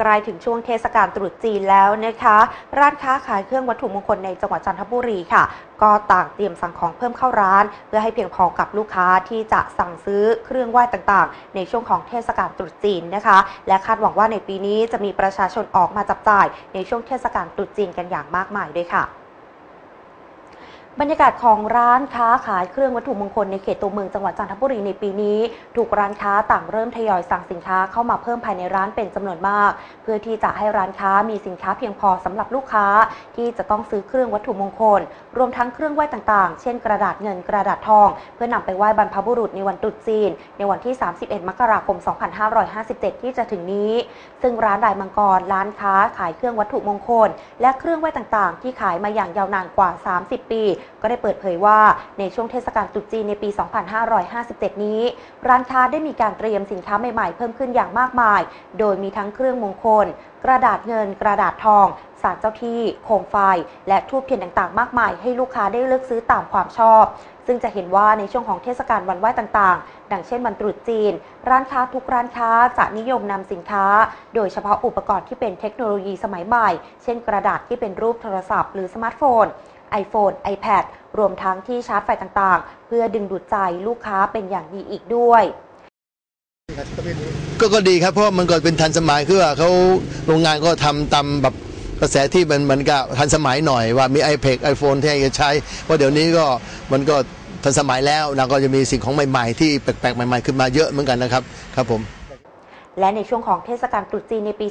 ใกล้ถึงช่วงเทศกาลตรุษจีนแล้วนะคะ ร้านค้าขายเครื่องวัตถุมงคลในจังหวัดจันทบุรีค่ะ ก็ต่างเตรียมสั่งของเพิ่มเข้าร้าน เพื่อให้เพียงพอกับลูกค้าที่จะสั่งซื้อเครื่องไหว้ต่างๆ ในช่วงของเทศกาลตรุษจีนนะคะ และคาดหวังว่าในปีนี้จะมีประชาชนออกมาจับจ่ายในช่วงเทศกาลตรุษจีนกันอย่างมากมายด้วยค่ะ บรรยากาศของร้านค้าขายเครื่องวัตถุมงคลในเขตตัวเมืองจังหวัดจันทบุรีในปีนี้ ถูกร้านค้าต่างเริ่มทยอยสั่งสินค้าเข้ามาเพิ่มภายในร้านเป็นจำนวนมาก เพื่อที่จะให้ร้านค้ามีสินค้าเพียงพอสำหรับลูกค้า ที่จะต้องซื้อเครื่องวัตถุมงคล รวมทั้งเครื่องไหว้ต่างๆ เช่นกระดาษเงินกระดาษทอง เพื่อนำไปไหว้บรรพบุรุษในวันตรุษจีน ในวันที่ 31 มกราคม 2557 ที่จะถึงนี้ ซึ่งร้านดายมังกรร้านค้าขายเครื่องวัตถุมงคล และเครื่องไหว้ต่างๆ ที่ขายมาอย่างยาวนานกว่า 30 ปีก็ได้เปิดเผยว่าในช่วงเทศกาลตรุษจีนในปี 2557 นี้ ร้านค้าได้มีการเตรียมสินค้าใหม่ๆ เพิ่มขึ้นอย่างมากมาย โดยมีทั้งเครื่องมงคล กระดาษเงิน กระดาษทองสารเจ้าที่ โคมไฟ และทูบเทียนต่างๆ มากมาย ให้ลูกค้าได้เลือกซื้อตามความชอบ ซึ่งจะเห็นว่าในช่วงของเทศกาลวันไหว้ต่างๆ ดังเช่นวันตรุษจีน ร้านค้าทุกร้านค้าจะนิยมนำสินค้า โดยเฉพาะอุปกรณ์ที่เป็นเทคโนโลยีสมัยใหม่ เช่นกระดาษที่เป็นรูปโทรศัพท์หรือสมาร์ทโฟน iPhone iPad รวมทั้งที่ชาร์จไฟต่างๆ เพื่อดึงดูดใจลูกค้าเป็นอย่างดีอีกด้วยก็ก็ดีครับเพราะมันก็เป็นทันสมัยคือว่าเขาโรงงานก็ทำตามแบบกระแสที่มันมันก็ทันสมัยหน่อยว่ามี iPad iPhone ที่ให้ใช้ เพราะเดี๋ยวนี้ก็มันก็ทันสมัยแล้วนะก็จะมีสิ่งของใหม่ ๆ ที่แปลกๆใหม่ ๆ ขึ้นมาเยอะเหมือนกันนะครับครับผม และในช่วงของเทศกาลตรุษจีนในปี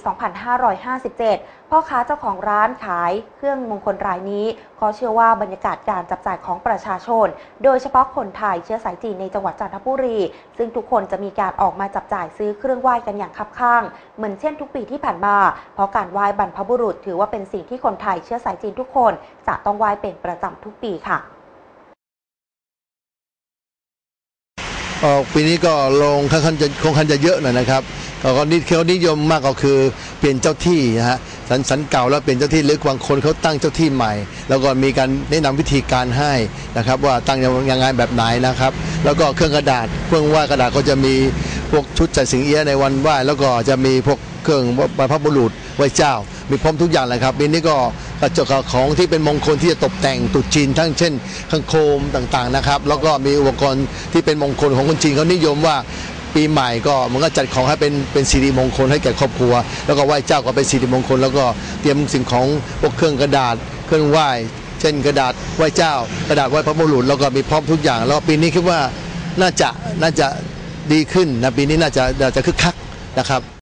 2557 พ่อค้าเจ้าของร้านขายเครื่องมงคลรายนี้ก็เชื่อว่าบรรยากาศการจับจ่ายของประชาชน โดยเฉพาะคนไทยเชื้อสายจีนในจังหวัดจันทบุรี ซึ่งทุกคนจะมีการออกมาจับจ่ายซื้อเครื่องไหว้กันอย่างคับข้าง เหมือนเช่นทุกปีที่ผ่านมา เพราะการไหว้บรรพบุรุษ ถือว่าเป็นสิ่งที่คนไทยเชื้อสายจีนทุกคน จะต้องไหว้เป็นประจำทุกปีค่ะ กปีนี้ก็ลงค่อนข้างจะคงคันจะเยอะหน่อยนะครับก็ก็นิดเขานิยมมากก็คือเปลี่ยนเจ้าที่นะฮะสันสันเก่าแล้วเปลี่ยนเจ้าที่หรือบางคนเขาตั้งเจ้าที่ใหม่ แล้วก็มีการแนะนำวิธีการให้นะครับ ว่าตั้งยังไงแบบไหนนะครับ แล้วก็เครื่องกระดาษเครื่องไหว้กระดาษก็จะมีพวกชุดใส่สิงเอี้ยะในวันไหว้แล้วก็จะมีพวก เครื่องบรรพบุรุษไหว้เจ้า มีพร้อมทุกอย่างเลยครับปีนี้ก็กระจกของที่เป็นมงคลที่จะตกแต่งตรุษจีนทั้งเช่นข้างโคมต่างๆนะครับ แล้วก็มีอุปกรณ์ที่เป็นมงคลของคนจีนเขานิยมว่าปีใหม่ก็มันก็จัดของให้เป็นเป็นสิริมงคลให้แก่ครอบครัว แล้วก็ไหว้เจ้าก็เป็นสิริมงคล แล้วก็เตรียมสิ่งของพวกเครื่องกระดาษ เครื่องไหว้เช่นกระดาษไหว้เจ้า กระดาษไหว้พระบุรุษแล้วก็มีพร้อมทุกอย่าง แล้วปีนี้คิดว่าน่าจะน่าจะดีขึ้นนะปีนี้น่าจะน่าจะคึกคักนะครับ